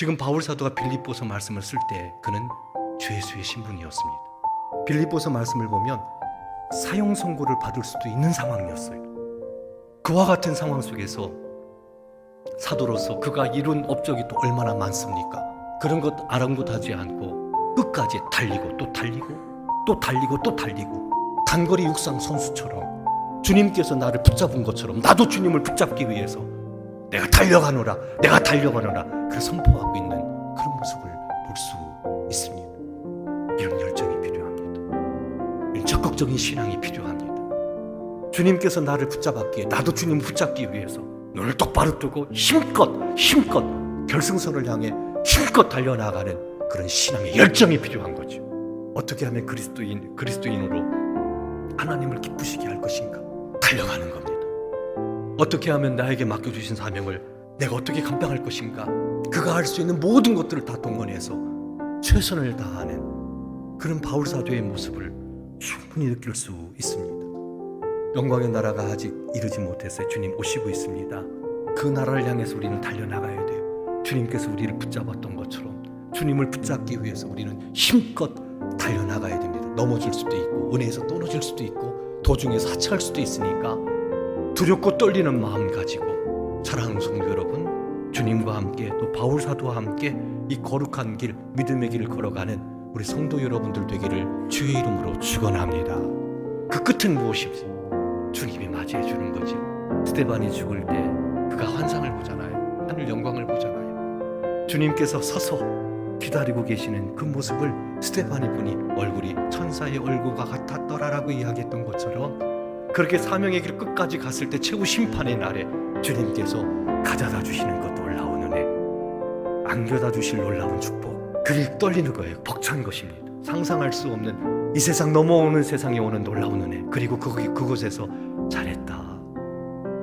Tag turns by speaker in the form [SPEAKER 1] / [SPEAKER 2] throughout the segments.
[SPEAKER 1] 지금 바울 사도가 빌립보서 말씀을 쓸 때 그는 죄수의 신분이었습니다. 빌립보서 말씀을 보면 사형 선고를 받을 수도 있는 상황이었어요. 그와 같은 상황 속에서 사도로서 그가 이룬 업적이 또 얼마나 많습니까? 그런 것 아랑곳하지 않고 끝까지 달리고 또 달리고 또 달리고 또 달리고 단거리 육상 선수처럼 주님께서 나를 붙잡은 것처럼 나도 주님을 붙잡기 위해서 내가 달려가노라 내가 달려가노라 그 선포하고 적극적인 신앙이 필요합니다. 주님께서 나를 붙잡았기에 나도 주님을 붙잡기 위해서 눈을 똑바로 뜨고 힘껏 힘껏 결승선을 향해 힘껏 달려나가는 그런 신앙의 열정이 필요한 거죠. 어떻게 하면 그리스도인 그리스도인으로 하나님을 기쁘시게 할 것인가? 달려가는 겁니다. 어떻게 하면 나에게 맡겨주신 사명을 내가 어떻게 감당할 것인가? 그가 할 수 있는 모든 것들을 다 동원해서 최선을 다하는 그런 바울 사도의 모습을 충분히 느낄 수 있습니다. 영광의 나라가 아직 이르지 못했어요. 주님 오시고 있습니다. 그 나라를 향해서 우리는 달려나가야 돼요. 주님께서 우리를 붙잡았던 것처럼 주님을 붙잡기 위해서 우리는 힘껏 달려나가야 됩니다. 넘어질 수도 있고 은혜에서 떨어질 수도 있고 도중에서 하차할 수도 있으니까 두렵고 떨리는 마음 가지고 사랑하는 성도 여러분 주님과 함께 또 바울 사도와 함께 이 거룩한 길 믿음의 길을 걸어가는 우리 성도 여러분들 되기를 주의 이름으로 축원합니다. 그 끝은 무엇입니까? 주님이 맞이해 주는 거죠. 스테반이 죽을 때 그가 환상을 보잖아요. 하늘 영광을 보잖아요. 주님께서 서서 기다리고 계시는 그 모습을 스테반이 보니 얼굴이 천사의 얼굴과 같았더라라고 이야기했던 것처럼 그렇게 사명의 길 끝까지 갔을 때 최후 심판의 날에 주님께서 가져다 주시는 것 놀라운 은혜 안겨다 주실 놀라운 축복 그게 떨리는 거예요. 벅찬 것입니다. 상상할 수 없는 이 세상 넘어오는 세상에 오는 놀라운 은혜. 그리고 거기 그곳에서 잘했다.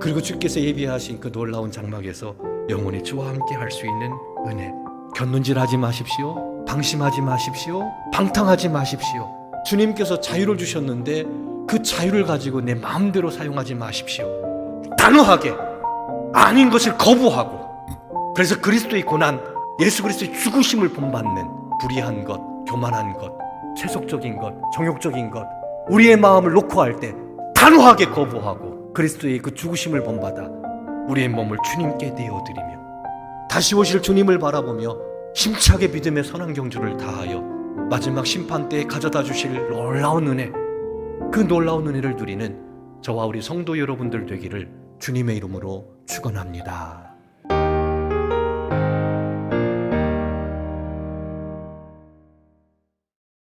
[SPEAKER 1] 그리고 주께서 예비하신 그 놀라운 장막에서 영원히 주와 함께 할 수 있는 은혜. 곁눈질하지 마십시오. 방심하지 마십시오. 방탕하지 마십시오. 주님께서 자유를 주셨는데 그 자유를 가지고 내 마음대로 사용하지 마십시오. 단호하게 아닌 것을 거부하고. 그래서 그리스도의 고난 예수 그리스도의 죽으심을 본받는 불의한 것 교만한 것 세속적인 것 정욕적인 것 우리의 마음을 놓고 할 때 단호하게 거부하고 그리스도의 그 죽으심을 본받아 우리의 몸을 주님께 내어드리며 다시 오실 주님을 바라보며 힘차게 믿음의 선한 경주를 다하여 마지막 심판 때에 가져다 주실 놀라운 은혜 그 놀라운 은혜를 누리는 저와 우리 성도 여러분들 되기를 주님의 이름으로 축원합니다.